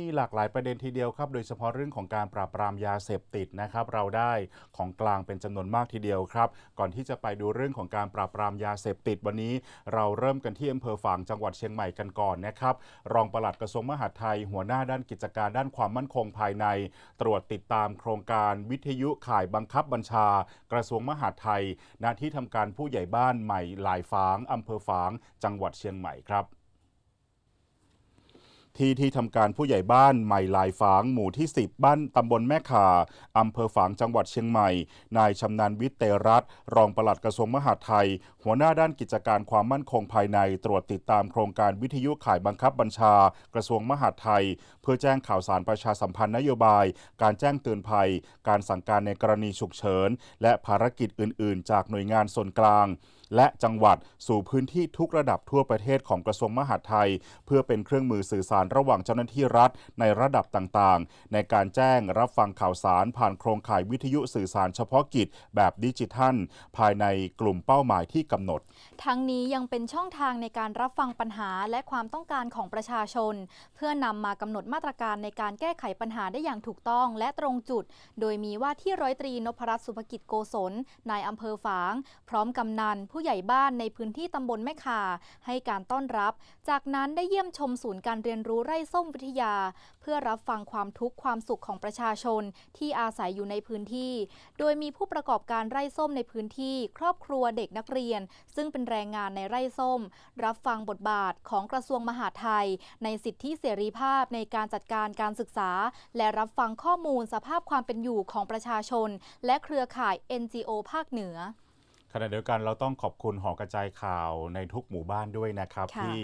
มีหลากหลายประเด็นทีเดียวครับ โดยเฉพาะเรื่องของการปราบปรามยาเสพติดนะครับ เราได้ของกลางเป็นจำนวนมากทีเดียวครับ ก่อนที่จะไปดูเรื่องของการปราบปรามยาเสพติดวันนี้ เราเริ่มกันที่อำเภอฝางจังหวัดเชียงใหม่กันก่อนนะครับ รองปลัดกระทรวงมหาดไทย หัวหน้าด้านกิจการด้านความมั่นคงภายใน ตรวจติดตามโครงการวิทยุข่ายบังคับบัญชา กระทรวงมหาดไทยณที่ทำการผู้ใหญ่บ้านใหม่หลายฝางอำเภอฝาง จังหวัดเชียงใหม่ครับ ที่ที่ทำการผู้ใหญ่บ้านใหม่ลายฝางหมู่ที่ 10 บ้านตำบลแม่ข่าอำเภอฝางจังหวัดเชียงใหม่ นายชำนาญวิทย์เตรัตรองปลัดกระทรวงมหาดไทย หัวหน้าด้านกิจการความมั่นคงภายในตรวจติดตามโครงการวิทยุข่ายบังคับบัญชา กระทรวงมหาดไทย เพื่อแจ้งข่าวสารประชาสัมพันธ์นโยบาย การแจ้งเตือนภัย การสั่งการในกรณีฉุกเฉิน และภารกิจอื่น ๆ จากหน่วยงานส่วนกลาง และจังหวัดสู่พื้นที่ทุกระดับทั่วประเทศของกระทรวงมหาดไทย เพื่อเป็นเครื่องมือสื่อสารระหว่างเจ้าหน้าที่รัฐในระดับต่างๆ ในการแจ้งรับฟังข่าวสารผ่านโครงข่ายวิทยุสื่อสารเฉพาะกิจแบบดิจิทัล ภายในกลุ่มเป้าหมายที่กำหนด ทั้งนี้ยังเป็นช่องทางในการรับฟังปัญหาและความต้องการของประชาชน เพื่อนำมากำหนดมาตรการในการแก้ไขปัญหาได้อย่างถูกต้องและตรงจุด โดยมีว่าที่ร้อยตรีนพรัตน์สุภกิจโกศลนายอำเภอฝาง พร้อมกำนันผู้ใหญ่บ้านในพื้นที่ตำบลแม่ข่าให้การต้อนรับ จากนั้นได้เยี่ยมชมศูนย์การเรียนรู้ไร่ส้มวิทยา เพื่อรับฟังความทุกข์ความสุขของประชาชนที่อาศัยอยู่ในพื้นที่ โดยมีผู้ประกอบการไร่ส้มในพื้นที่ ครอบครัวเด็กนักเรียน ซึ่งเป็นแรงงานในไร่ส้ม รับฟังบทบาทของกระทรวงมหาดไทย ในสิทธิเสรีภาพในการจัดการการศึกษา และรับฟังข้อมูลสภาพความเป็นอยู่ของประชาชน และเครือข่าย NGO ภาคเหนือ ขณะเดียวกันเราต้องขอบคุณหอกระจายข่าวในทุกหมู่บ้านด้วยนะครับค่ะที่